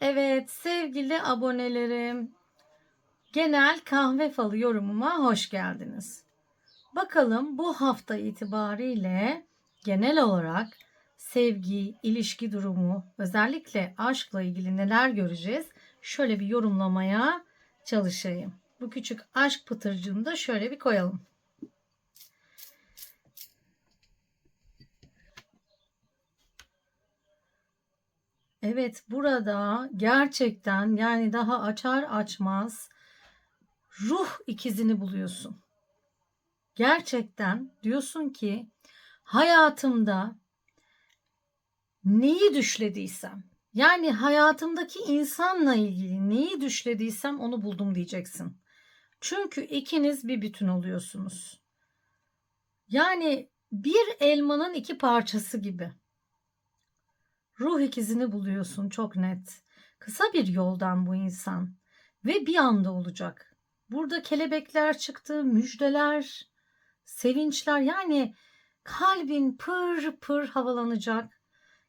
Evet sevgili abonelerim, genel kahve falı yorumuma hoş geldiniz. Bakalım bu hafta itibariyle genel olarak sevgi, ilişki durumu, özellikle aşkla ilgili neler göreceğiz? Şöyle bir yorumlamaya çalışayım. Bu küçük aşk pıtırcığını da şöyle bir koyalım. Evet burada gerçekten yani daha açar açmaz ruh ikizini buluyorsun. Gerçekten diyorsun ki hayatımda neyi düşlediysem yani hayatımdaki insanla ilgili neyi düşlediysem onu buldum diyeceksin. Çünkü ikiniz bir bütün oluyorsunuz. Yani bir elmanın iki parçası gibi. Ruh ikizini buluyorsun çok net. Kısa bir yoldan bu insan ve bir anda olacak. Burada kelebekler çıktı, müjdeler, sevinçler yani kalbin pır pır havalanacak.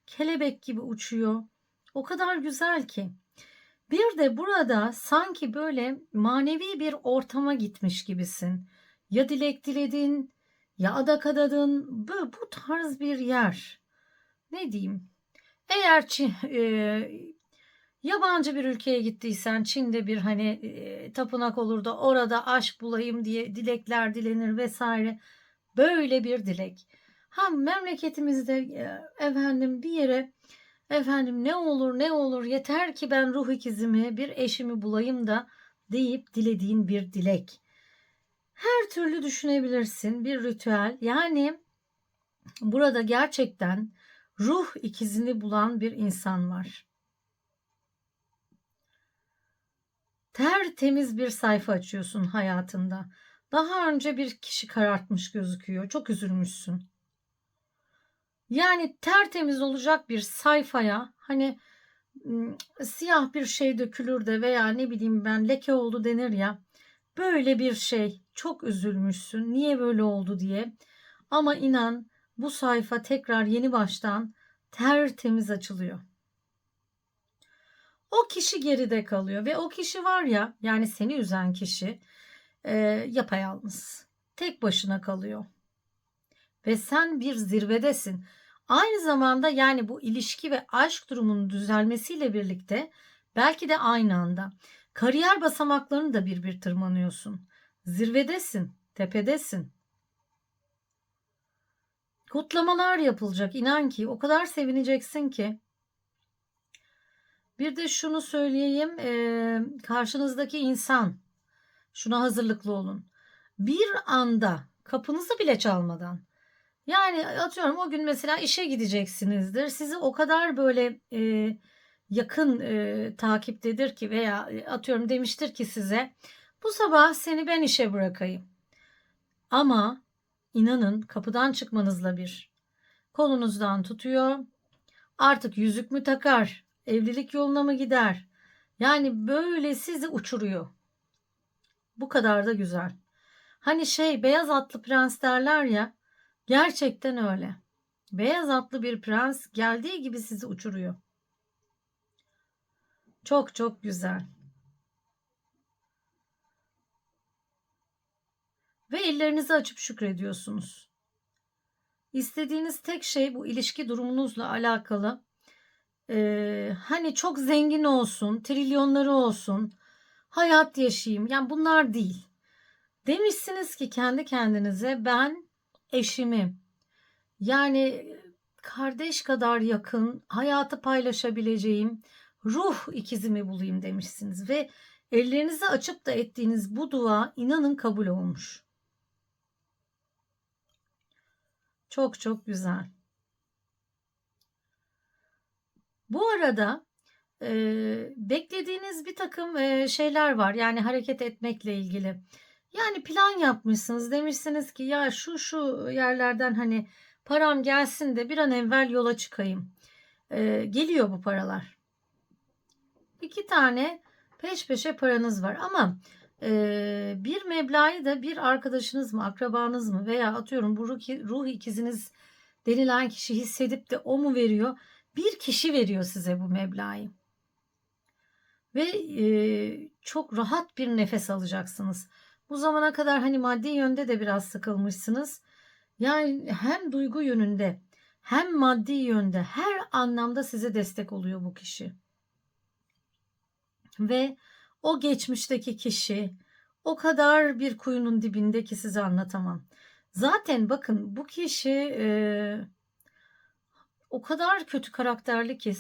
Kelebek gibi uçuyor. O kadar güzel ki. Bir de burada sanki böyle manevi bir ortama gitmiş gibisin. Ya dilek diledin ya adak adadın. Bu, bu tarz bir yer. Ne diyeyim? Eğer Çin, e, yabancı bir ülkeye gittiysen Çin'de bir hani e, tapınak olur da orada aşk bulayım diye dilekler dilenir vesaire. Böyle bir dilek. Ha memleketimizde e, efendim bir yere efendim ne olur ne olur yeter ki ben ruh ikizimi bir eşimi bulayım da deyip dilediğin bir dilek. Her türlü düşünebilirsin bir ritüel. Yani burada gerçekten ruh ikizini bulan bir insan var. Tertemiz bir sayfa açıyorsun hayatında. Daha önce bir kişi karartmış gözüküyor. Çok üzülmüşsün. Yani tertemiz olacak bir sayfaya hani siyah bir şey dökülür de veya ne bileyim ben leke oldu denir ya. Böyle bir şey çok üzülmüşsün. Niye böyle oldu diye. Ama inan bu sayfa tekrar yeni baştan tertemiz açılıyor. O kişi geride kalıyor ve o kişi var ya yani seni üzen kişi e, yapayalnız. Tek başına kalıyor. Ve sen bir zirvedesin. Aynı zamanda yani bu ilişki ve aşk durumunun düzelmesiyle birlikte belki de aynı anda kariyer basamaklarını da bir bir tırmanıyorsun. Zirvedesin, tepedesin. Kutlamalar yapılacak. İnan ki o kadar sevineceksin ki. Bir de şunu söyleyeyim. E, karşınızdaki insan şuna hazırlıklı olun. Bir anda kapınızı bile çalmadan yani atıyorum o gün mesela işe gideceksinizdir. Sizi o kadar böyle e, yakın e, takiptedir ki veya atıyorum demiştir ki size bu sabah seni ben işe bırakayım. Ama İnanın kapıdan çıkmanızla bir. Kolunuzdan tutuyor. Artık yüzük mü takar? Evlilik yoluna mı gider? Yani böyle sizi uçuruyor. Bu kadar da güzel. Hani şey beyaz atlı prens derler ya. Gerçekten öyle. Beyaz atlı bir prens geldiği gibi sizi uçuruyor. Çok çok güzel. Ellerinizi açıp şükrediyorsunuz. İstediğiniz tek şey bu ilişki durumunuzla alakalı. Ee, hani çok zengin olsun, trilyonları olsun, hayat yaşayayım. Yani bunlar değil. Demişsiniz ki kendi kendinize ben eşimi yani kardeş kadar yakın, hayatı paylaşabileceğim ruh ikizimi bulayım demişsiniz ve ellerinizi açıp da ettiğiniz bu dua inanın kabul olmuş. Çok çok güzel. Bu arada e, beklediğiniz bir takım e, şeyler var. Yani hareket etmekle ilgili. Yani plan yapmışsınız. Demişsiniz ki ya şu şu yerlerden hani param gelsin de bir an evvel yola çıkayım. E, geliyor bu paralar. İki tane peş peşe paranız var ama bir meblağı da bir arkadaşınız mı, akrabanız mı veya atıyorum bu ruh, ruh ikiziniz denilen kişi hissedip de o mu veriyor? Bir kişi veriyor size bu meblağı. ve e, çok rahat bir nefes alacaksınız. Bu zamana kadar hani maddi yönde de biraz sıkılmışsınız. Yani hem duygu yönünde hem maddi yönde her anlamda size destek oluyor bu kişi. Ve o geçmişteki kişi o kadar bir kuyunun dibinde ki size anlatamam. Zaten bakın bu kişi e, o kadar kötü karakterli ki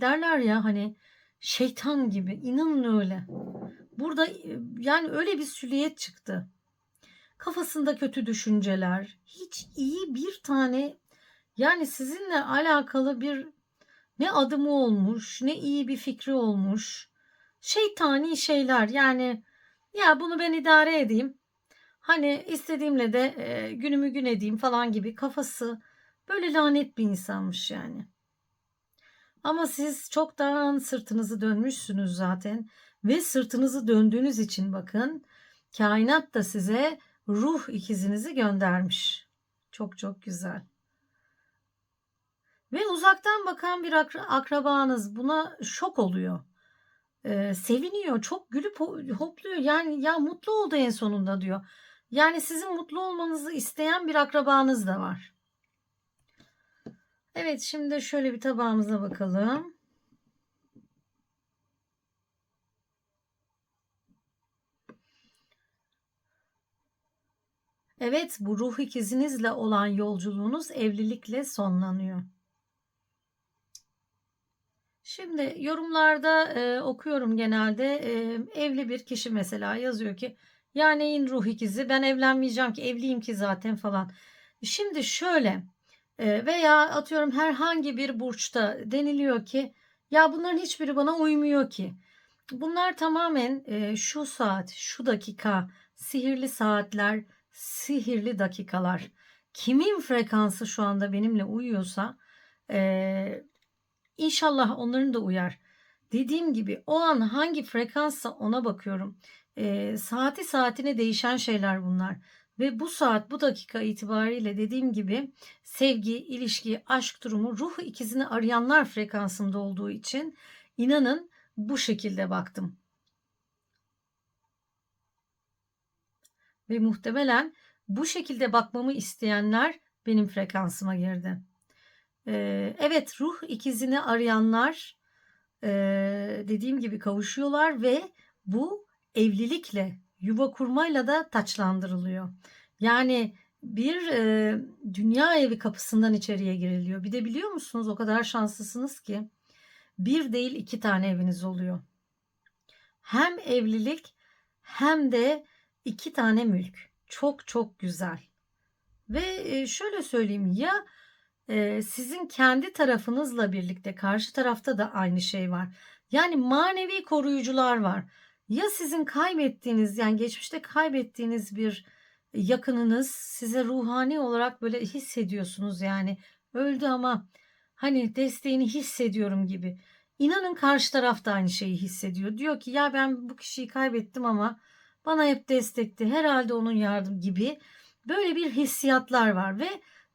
derler ya hani şeytan gibi inanın öyle. Burada e, yani öyle bir süliyet çıktı. Kafasında kötü düşünceler, hiç iyi bir tane yani sizinle alakalı bir ne adımı olmuş, ne iyi bir fikri olmuş. Şeytani şeyler yani ya bunu ben idare edeyim. Hani istediğimle de e, günümü gün edeyim falan gibi kafası böyle lanet bir insanmış yani. Ama siz çoktan sırtınızı dönmüşsünüz zaten ve sırtınızı döndüğünüz için bakın kainat da size ruh ikizinizi göndermiş. Çok çok güzel. Ve uzaktan bakan bir akrabanız buna şok oluyor. Seviniyor, çok gülüp hopluyor. Yani ya mutlu oldu en sonunda diyor. Yani sizin mutlu olmanızı isteyen bir akrabanız da var. Evet şimdi şöyle bir tabağımıza bakalım. Evet bu ruh ikizinizle olan yolculuğunuz evlilikle sonlanıyor. Şimdi yorumlarda e, okuyorum genelde e, evli bir kişi mesela yazıyor ki ya neyin ruh ikizi ben evlenmeyeceğim ki evliyim ki zaten falan. Şimdi şöyle e, veya atıyorum herhangi bir burçta deniliyor ki ya bunların hiçbiri bana uymuyor ki. Bunlar tamamen e, şu saat, şu dakika, sihirli saatler, sihirli dakikalar. Kimin frekansı şu anda benimle uyuyorsa e, inşallah onların da uyar. Dediğim gibi o an hangi frekanssa ona bakıyorum. E, saati saatine değişen şeyler bunlar. Ve bu saat bu dakika itibariyle dediğim gibi sevgi, ilişki, aşk durumu ruh ikizini arayanlar frekansında olduğu için inanın bu şekilde baktım. Ve muhtemelen bu şekilde bakmamı isteyenler benim frekansıma girdi. Evet ruh ikizini arayanlar dediğim gibi kavuşuyorlar ve bu evlilikle yuva kurmayla da taçlandırılıyor. Yani bir dünya evi kapısından içeriye giriliyor. Bir de biliyor musunuz o kadar şanslısınız ki bir değil iki tane eviniz oluyor. Hem evlilik hem de iki tane mülk. Çok çok güzel. Ve şöyle söyleyeyim ya sizin kendi tarafınızla birlikte karşı tarafta da aynı şey var. Yani manevi koruyucular var. Ya sizin kaybettiğiniz yani geçmişte kaybettiğiniz bir yakınınız size ruhani olarak böyle hissediyorsunuz yani öldü ama hani desteğini hissediyorum gibi. İnanın karşı taraf da aynı şeyi hissediyor. Diyor ki ya ben bu kişiyi kaybettim ama bana hep destekti. Herhalde onun yardım gibi böyle bir hissiyatlar var ve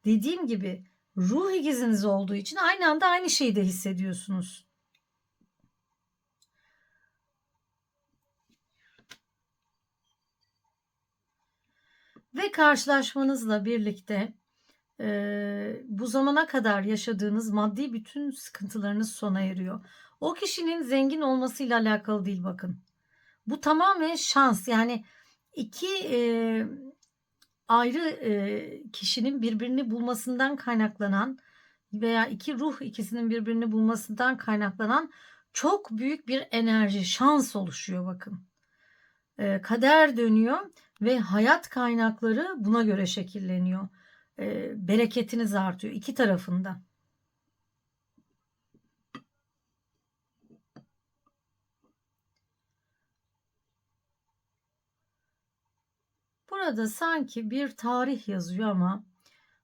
dediğim gibi ruh ikiziniz olduğu için aynı anda aynı şeyi de hissediyorsunuz. Ve karşılaşmanızla birlikte e, bu zamana kadar yaşadığınız maddi bütün sıkıntılarınız sona eriyor. O kişinin zengin olmasıyla alakalı değil bakın. Bu tamamen şans. Yani iki e, ayrı e, kişinin birbirini bulmasından kaynaklanan veya iki ruh ikisinin birbirini bulmasından kaynaklanan çok büyük bir enerji, şans oluşuyor bakın. E, kader dönüyor ve hayat kaynakları buna göre şekilleniyor. E, bereketiniz artıyor iki tarafında. Burada sanki bir tarih yazıyor ama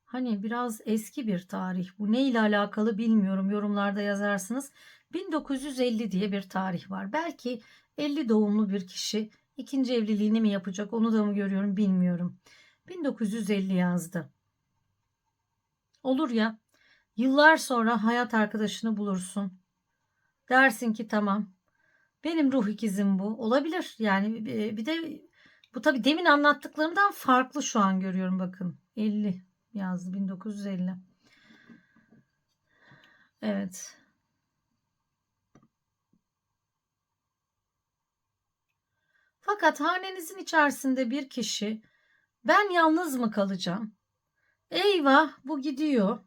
hani biraz eski bir tarih. Bu ne ile alakalı bilmiyorum. Yorumlarda yazarsınız. 1950 diye bir tarih var. Belki 50 doğumlu bir kişi ikinci evliliğini mi yapacak onu da mı görüyorum bilmiyorum. 1950 yazdı. Olur ya yıllar sonra hayat arkadaşını bulursun. Dersin ki tamam Benim ruh ikizim bu. Olabilir. Yani bir de bu tabii demin anlattıklarımdan farklı şu an görüyorum bakın. 50 yazdı 1950. Evet. Fakat hanenizin içerisinde bir kişi ben yalnız mı kalacağım? Eyvah bu gidiyor.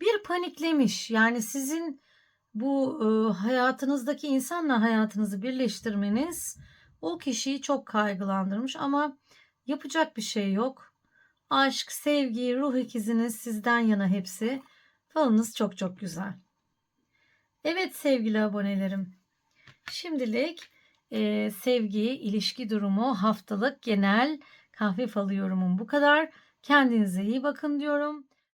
Bir paniklemiş. Yani sizin bu e, hayatınızdaki insanla hayatınızı birleştirmeniz o kişiyi çok kaygılandırmış ama yapacak bir şey yok. Aşk, sevgi, ruh ikiziniz sizden yana hepsi. Falınız çok çok güzel. Evet sevgili abonelerim. Şimdilik e, sevgi, ilişki durumu, haftalık genel kahve falı yorumum bu kadar. Kendinize iyi bakın diyorum.